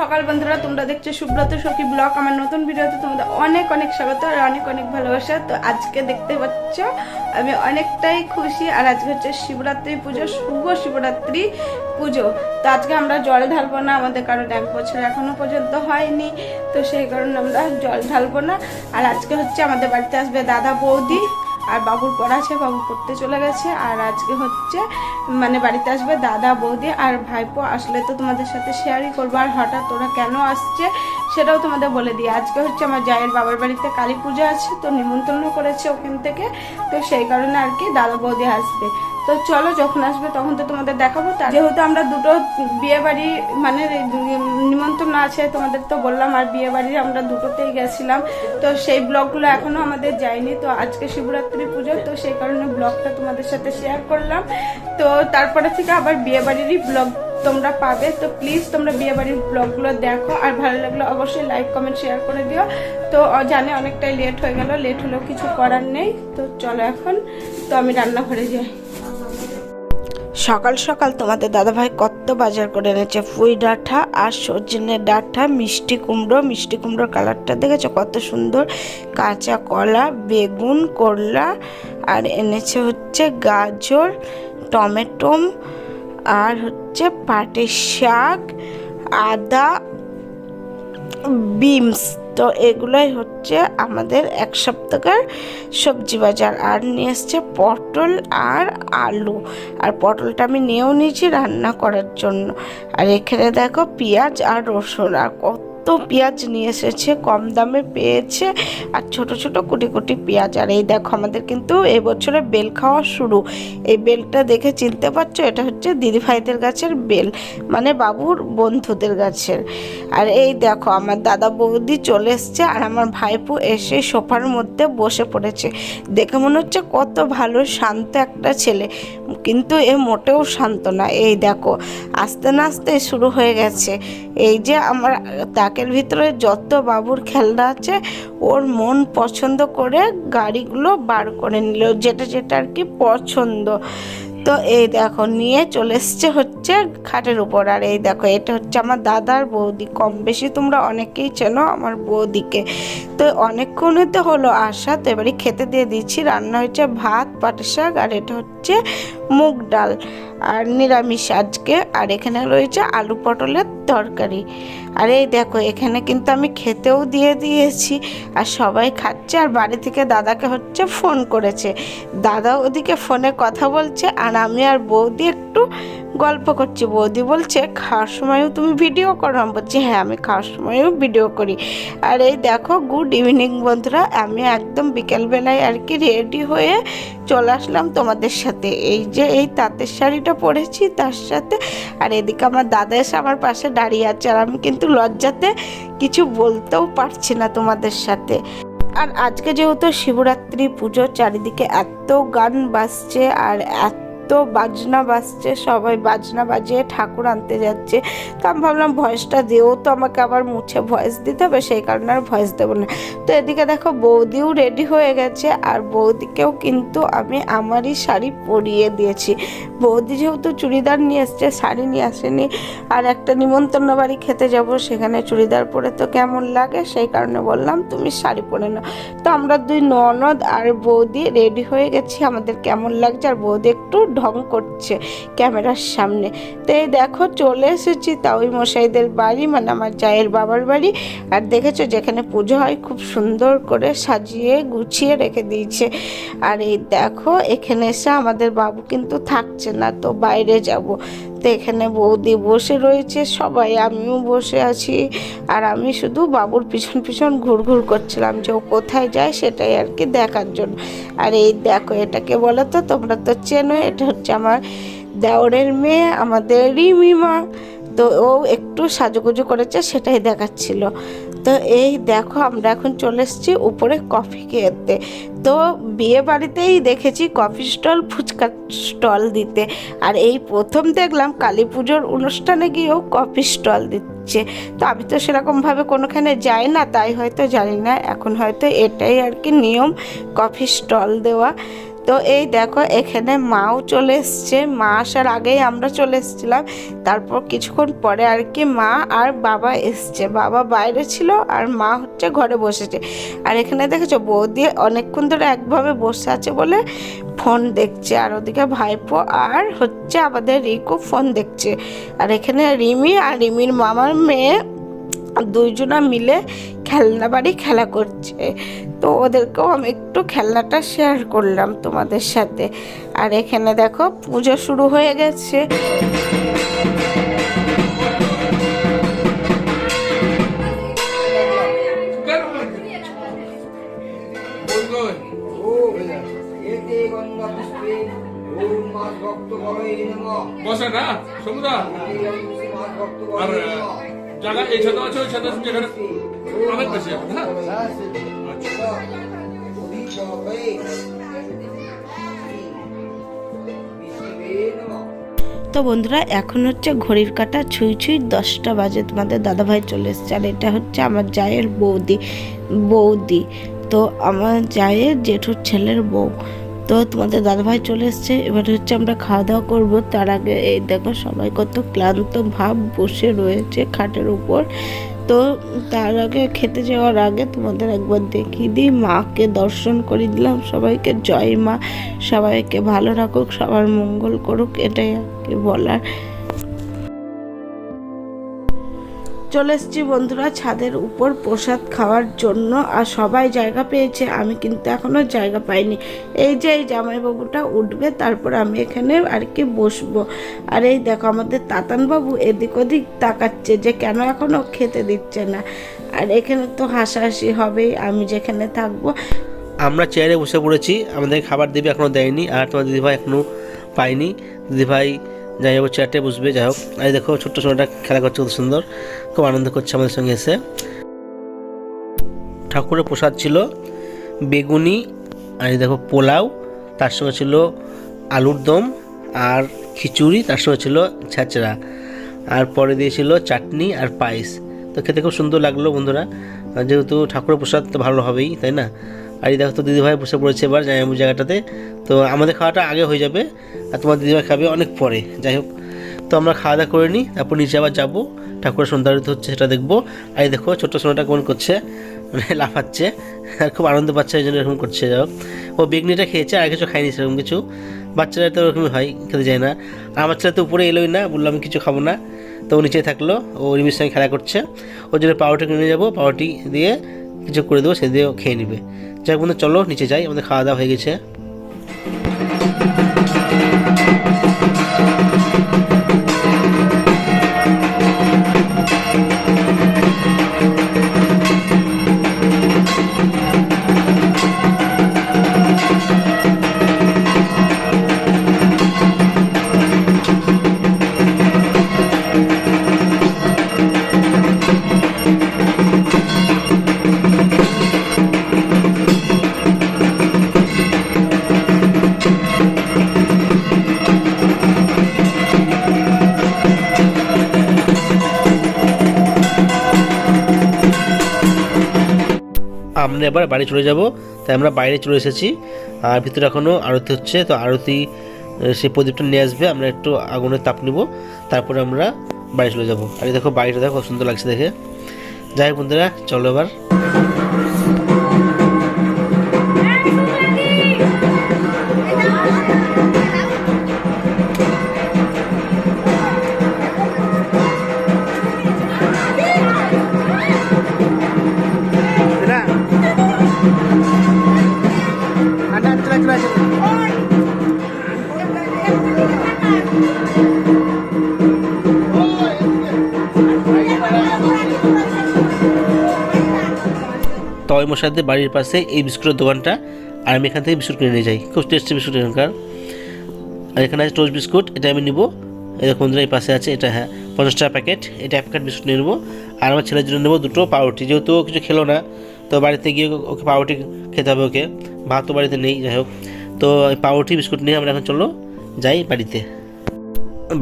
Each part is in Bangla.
সকাল বন্ধুরা, তোমরা দেখছ সুব্রত সখী ব্লগ। আমার নতুন ভিডিওতে তোমাদের অনেক অনেক স্বাগত আর অনেক অনেক ভালোবাসা। তো আজকে দেখতে পাচ্ছ, আমি অনেকটাই খুশি। আর আজকে হচ্ছে শিবরাত্রি পুজো, শুভ শিবরাত্রি পুজো। তো আজকে আমরা জল ঢালবো না, আমাদের কারণ এক বছর এখনও পর্যন্ত হয়নি। তো সেই কারণে আমরা জল ঢালবো না। আর আজকে হচ্ছে আমাদের বাড়িতে আসবে দাদা বৌদি। আর বাবুর পড়া আছে, বাবু পড়তে চলে গেছে। আর আজকে হচ্ছে মানে বাড়িতে আসবে দাদা, বৌদি আর ভাইপো। আসলে তো তোমাদের সাথে শেয়ারই করব। আর হঠাৎ ওরা কেন আসছে, সেটাও তোমাদের বলে দিই। আজকে হচ্ছে আমার জায়ের বাবার বাড়িতে কালী পুজো আছে, তো নিমন্ত্রণ করেছে ওখান থেকে। তো সেই কারণে আর কি দাদা, বৌদি আসবে। তো চলো যখন আসবে তখন তো তোমাদের দেখাবো। তা যেহেতু আমরা দুটো বিয়ে বাড়ি মানে নিমন্ত্রণ আছে, তোমাদের তো বললাম, আর বিয়ে বাড়ির আমরা দুটোতেই গেছিলাম। তো সেই ব্লগগুলো এখনও আমাদের যায়নি। তো আজকে শিবরাত্রি পুজো, তো সেই কারণে ব্লগটা তোমাদের সাথে শেয়ার করলাম। তো তারপরে থেকে আবার বিয়ে বাড়িরই ব্লগ তোমরা পাবে। তো প্লিজ তোমরা বিয়ে বাড়ির ব্লগগুলো দেখো। আর ভালো লাগলে অবশ্যই লাইক কমেন্ট শেয়ার করে দিও। তো জানে অনেকটাই লেট হয়ে গেল লেট হলেও কিছু করার নেই। তো চলো এখন, তো আমি রান্নাঘরে যাই। সকাল সকাল তোমাদের দাদাভাই কত বাজার করে এনেছে। ফুই ডাঁটা আর সজনের ডাঁটা মিষ্টি কুমড়ো। মিষ্টি কুমড়োর কালারটা দেখেছ? কত সুন্দর। কাঁচা কলা, বেগুন, করলা আর এনেছে হচ্ছে গাজর, টমেটো আর হচ্ছে পাটের শাক, আদা বিমস তো এগুলোই হচ্ছে আমাদের এক সপ্তাহের সবজি বাজার। আর নিয়ে এসছে পটল আর আলু। আর পটলটা আমি নিয়েও নিয়েছি রান্না করার জন্য। আর এখানে দেখো পেঁয়াজ আর রসুন। আর কত পেঁয়াজ নিয়ে এসেছে, কম দামে পেয়েছে আর ছোট ছোট কুটি কুটি পেঁয়াজ। আর এই দেখো আমাদের কিন্তু এবছরে বেল খাওয়া শুরু। এই বেলটা দেখে চিনতে পারছ, এটা হচ্ছে দিদিভাইদের গাছের বেল মানে বাবুর বন্ধুদের গাছের। আর এই দেখো আমার দাদা বৌদি চলে এসছে আর আমার ভাইপো এসে সোফার মধ্যে বসে পড়েছে। দেখে মনে হচ্ছে কত ভালো, শান্ত একটা ছেলে। কিন্তু এ মোটেও শান্ত না। এই দেখো, আস্তে না আস্তে শুরু হয়ে গেছে। এই যে আমার তাকের ভিতরে যত বাবুর খেলনা আছে, ওর মন পছন্দ করে গাড়িগুলো বার করে নিল, যেটা যেটা আর কি পছন্দ। তো এই দেখো, নিয়ে চলে এসছে হচ্ছে খাটের উপর। আর এই দেখো, এটা হচ্ছে আমার দাদার বৌদি। কম বেশি তোমরা অনেকেই চেনো আমার বৌদিকে। তো অনেকক্ষণই তো হলো আসা তো এবারে খেতে দিয়ে দিচ্ছি। রান্না হয়েছে ভাত, পাটের শাক, আর এটা হচ্ছে মুগ ডাল আর নিরামিষ আজকে। আর এখানে রয়েছে আলু পটলের তরকারি। আর এই দেখো, এখানে কিন্তু আমি খেতেও দিয়ে দিয়েছি। আর সবাই খাচ্ছে, আর বাড়ি থেকে দাদাকে হচ্ছে ফোন করেছে। দাদা ওদিকে ফোনে কথা বলছে, আর আমি আর বৌদি একটু গল্প করছি। বৌদি বলছে, খাওয়ার সময়ও তুমি ভিডিও করো। আমি বলছি হ্যাঁ আমি খাওয়ার সময়ও ভিডিও করি। আর এই দেখো, গুড ইভিনিং বন্ধুরা। আমি একদম বিকেলবেলায় আর কি রেডি হয়ে চলে আসলাম তোমাদের সাথে। এই যে এই তাঁতের শাড়িটা পরেছি তার সাথে। আর এদিকে আমার দাদা এসে আমার পাশে দাঁড়িয়ে আছে আর আমি কিন্তু লজ্জাতে কিছু বলতেও পারছি না তোমাদের সাথে। আর আজকে যেহেতু শিবরাত্রি পুজো, চারিদিকে এত গান বাজছে আর এত বাজনা বাজছে, সবাই বাজনা বাজিয়ে ঠাকুর আনতে যাচ্ছে। তো আমি ভাবলাম ভয়েসটা দিয়েও তো আমাকে আবার মুছে ভয়েস দিতে হবে, সেই কারণে আর ভয়েস দেবো না। তো এদিকে দেখো বৌদিও রেডি হয়ে গেছে, আর বৌদিকেও কিন্তু আমি আমারই শাড়ি পরিয়ে দিয়েছি। বৌদি যেহেতু চুড়িদার নিয়ে এসছে, শাড়ি নিয়ে আসেনি, আর একটা নিমন্ত্রণ বাড়ি খেতে যাব, সেখানে চুড়িদার পরে তো কেমন লাগে, সেই কারণে বললাম তুমি শাড়ি পরে নাও। তো আমরা দুই ননদ আর বৌদি রেডি হয়ে গেছি, আমাদের কেমন লাগছে, আর বৌদি একটু ঢং করছে ক্যামেরার সামনে। তো এই দেখো, চলে এসেছি তাওই মশাইদের বাড়ি মানে আমার জায়ের বাবার বাড়ি। আর দেখেছ, যেখানে পুজো হয়, খুব সুন্দর করে সাজিয়ে গুছিয়ে রেখে দিয়েছে। আর এই দেখো, এখানে এসে আমাদের বাবু কিন্তু থাকছে না, তো বাইরে যাব। তো এখানে বৌদি বসে রয়েছে, সবাই আমিও বসে আছি। আর আমি শুধু বাবুর পিছন পিছন ঘুর ঘুর করছিলাম যে ও কোথায় যায় সেটাই আর কি দেখার জন্য। আর এই দেখো, এটাকে বলো তো, তোমরা তো চেনো, এটা হচ্ছে আমার দেওরের মেয়ে, আমাদের রিমিমা। তো ও একটু সাজুগুজু করেছে, সেটাই দেখাচ্ছিল। তো এই দেখো আমরা এখন চলে এসেছি উপরে কফি খেতে। তো বিয়ে বাড়িতেই দেখেছি কফি স্টল, ফুচকা স্টল দিতে। আর এই প্রথম দেখলাম কালী পুজোর অনুষ্ঠানে গিয়েও কফি স্টল দিচ্ছে। তো আমি তো সেরকমভাবে কোনোখানে যাই না, তাই হয়তো জানি না। এখন হয়তো এটাই আর কি নিয়ম, কফি স্টল দেওয়া। তো এই দেখো, এখানে মাও চলে এসছে। মা আসার আগেই আমরা চলে এসেছিলাম। তারপর কিছুক্ষণ পরে আর কি মা আর বাবা এসছে। বাবা বাইরে ছিল আর মা হচ্ছে ঘরে বসেছে। আর এখানে দেখেছ, বৌদি অনেকক্ষণ ধরে একভাবে বসে আছে বলে ফোন দেখছে। আর ওদিকে ভাইপো আর হচ্ছে আমাদের রিকু ফোন দেখছে। আর এখানে রিমি আর রিমির মামার মেয়ে দুইজনা মিলে খেলনা বাড়ি খেলা করছে। তো ওদেরকেও আমি একটু খেলনাটা শেয়ার করলাম তোমাদের সাথে। আর এখানে দেখো পুজো শুরু হয়ে গেছে। বসে না, সমুদা? এতে অংশে মাস ভক্ত আর জায়গা, এই আছে, ওই এখন হ্যাঁ? তো বন্ধুরা, এখন হচ্ছে ঘড়ির কাটা, ছুঁই ছুঁই, দশটা বাজে তোমাদের দাদাভাই চলে এসছে, আর এটা হচ্ছে আমার জায়ের বৌদি বৌদি। তো আমার জায়ের জেঠুর ছেলের বউ। তো তোমাদের দাদাভাই চলে এসছে। এবার হচ্ছে আমরা খাওয়া দাওয়া করব। তার আগে এই দেখো সবাই কত ক্লান্ত ভাব বসে রয়েছে খাটের উপর। তো তার আগে খেতে যাওয়ার আগে তোমাদের একবার দেখিয়ে দিই, মাকে দর্শন করে দিলাম। সবাইকে জয় মা, সবাইকে ভালো রাখুক, সবার মঙ্গল করুক, এটাই আর কি বলার। চলে এসেছি বন্ধুরা ছাদের উপর প্রসাদ খাওয়ার জন্য। আর সবাই জায়গা পেয়েছে, আমি কিন্তু এখনও জায়গা পাইনি। এই যে এই জামাইবাবুটা উঠবে, তারপর আমি এখানে আর কি বসবো। আর এই দেখো আমাদের তাতানবাবু এদিক ওদিক তাকাচ্ছে যে কেন এখনও খেতে দিচ্ছে না। আর এখানে তো হাসাহাসি হবেই, আমি যেখানে থাকব। আমরা চেয়ারে বসে পড়েছি, আমাদের খাবার দেবে এখনও দেয়নি, আর তোমার দিদিভাই এখনও পাইনি। দিদিভাই যাই হোক চেয়ারটায় বসবে, যাই হোক। এই দেখো, ছোট্ট ছোটটা খেলা করছে, কত সুন্দর। খুব আনন্দ করছে আমাদের সঙ্গে এসে। ঠাকুরের প্রসাদ ছিল বেগুনি, আর এই দেখো, পোলাও, তার সঙ্গে ছিল আলুর দম আর খিচুড়ি, তার সঙ্গে ছিল ছ্যাঁচড়া আর পরে দিয়েছিল চাটনি আর পায়েস। তো খেতে খুব সুন্দর লাগল বন্ধুরা। যেহেতু ঠাকুরের প্রসাদ তো ভালো হবেই, তাই না? আর এই দেখো তো দিদিভাই বসে পড়েছে এবার জামাইবাবুর জায়গাটাতে। তো আমাদের খাওয়াটা আগে হয়ে যাবে আর তোমার দিদিভাই খাবে অনেক পরে। যাই হোক, তো আমরা খাওয়া দাওয়া করে নিই, তারপর নিচে আবার যাব। ঠাকুরের সন্ধ্যারত হচ্ছে সেটা দেখব। আর এই দেখো ছোটো সোনাটা কেমন করছে মানে লাফাচ্ছে, আর খুব আনন্দ পাচ্ছে, এই জন্য এরকম করছে। যাই হোক, ও বেগনিটা খেয়েছে, আর কিছু খায়নি সেরকম কিছু। বাচ্চারা তো ওরকমই হয়, খেতে যায় না। আর আমার ছেলে তো উপরে এলোই না বললাম আমি কিছু খাব না। তো ও নিচে থাকল, ও রিমির সঙ্গে খেলা করছে। ওর জন্য পাউরুটি কিনে যাব, পাউরুটি দিয়ে কিছু করে দেবো, সে দিয়েও খেয়ে নেবে। যাই বন্ধু চলো নিচে যাই আমাদের খাওয়া দাওয়া হয়ে গেছে। এবার বাড়ি চলে যাব। তাই আমরা বাইরে চলে এসেছি। আর ভিতরে এখনও আরতি হচ্ছে। তো আরতি সেই প্রদীপটা নিয়ে আসবে। আমরা একটু আগুনের তাপ নিব। তারপরে আমরা বাড়ি চলে যাব। আর দেখো, বাড়িটা দেখো সুন্দর লাগছে দেখে। যাই বন্ধুরা, চলো এবার। তয় বাড়ির পাশে এই বিস্কুটের দোকানটা, আর আমি এখান থেকে বিস্কুট কিনে নিয়ে যাই। খুব টেস্টি বিস্কুট এখানকার। আর এখানে আছে টোস্ট বিস্কুট এটা আমি নিবো। দেখো বন্ধুরা, এই পাশে আছে, এটা হ্যাঁ পঞ্চাশ টাকা প্যাকেট এটা এক প্যাকেট বিস্কুট নিয়ে নেব। আর আমার ছেলের জন্য নেব দুটো পাউরুটি, যেহেতু ও কিছু খেলো না, তো বাড়িতে গিয়ে ওকে পাউরুটি খেতে হবে ওকে। ভাত তো বাড়িতে নেই, যাই হোক। তো পাউরুটি বিস্কুট নিয়ে আমরা এখন চলো, যাই বাড়িতে।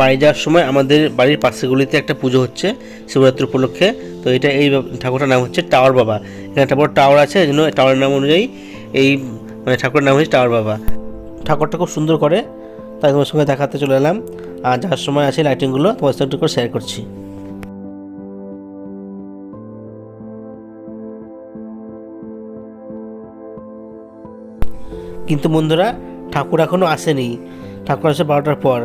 বাড়ি যাওয়ার সময় আমাদের বাড়ির পাশেগুলিতে একটা পুজো হচ্ছে, শিবরাত্রি উপলক্ষে। তো এটা এই ঠাকুরটার নাম হচ্ছে টাওয়ার বাবা। এখানে একটা বড় টাওয়ার আছে, এই জন্য টাওয়ারের নাম অনুযায়ী এই মানে ঠাকুরের নাম হচ্ছে টাওয়ার বাবা। ঠাকুরটা খুব সুন্দর করে তাই তোমার সঙ্গে দেখাতে চলে এলাম। আর যার সময় আছে লাইটিংগুলো, তোমার সাথে একটু করে শেয়ার করছি। কিন্তু বন্ধুরা, ঠাকুর এখনও আসেনি। ঠাকুর আসে বারোটার পর।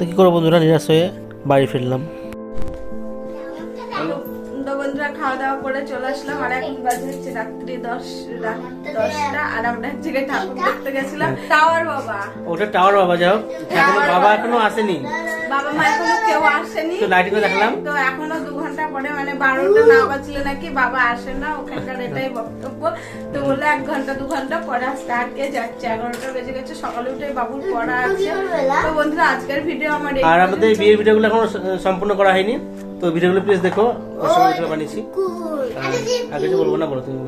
তো কি করব বন্ধুরা? নিরাশ হয়ে বাড়ি ফিরলাম। বন্ধুরা, খাওয়া দাওয়া করে চলে আসলাম। আর এখন বাজে হচ্ছে রাত্রি দশ, রাত দশটা আর আমরা ঠাকুর দেখতে গেছিলাম টাওয়ার বাবা। ওটা টাওয়ার বাবা যাও এখনও বাবা এখনও আসেনি। বাবা মা এখনও কেউ আসেনি। তো লাইটিং দেখালাম। তো এখনও দু ঘণ্টা পরে মানে বারোটা না নাকি বাবা আসে না ওখানকার এটাই বক্তব্য। তো বলল এক ঘণ্টা দু ঘণ্টা পরে আসতে যাচ্ছে? এগারোটা বেজে গেছে সকালে উঠে বাবুর পড়া আছে। তো বন্ধুরা আজকের ভিডিও আমার আর আমাদের। বিয়ের ভিডিওগুলো এখনও সম্পূর্ণ করা হয়নি। তো ভিডিওগুলো প্লিজ দেখো। বানিয়েছি। আর কিছু বলব না বলো তুমি।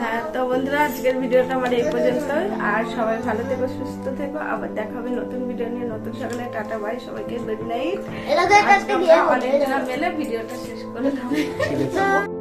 হ্যাঁ তো বন্ধুরা আজকের ভিডিওটা আমার এই পর্যন্ত আর সবাই ভালো থেকো সুস্থ থেকো। আবার দেখা হবে নতুন ভিডিও নিয়ে। নতুন সকালে টাটা বাই সবাইকে গুড নাইট অনেকজন মেলে ভিডিওটা শেষ করে দেবো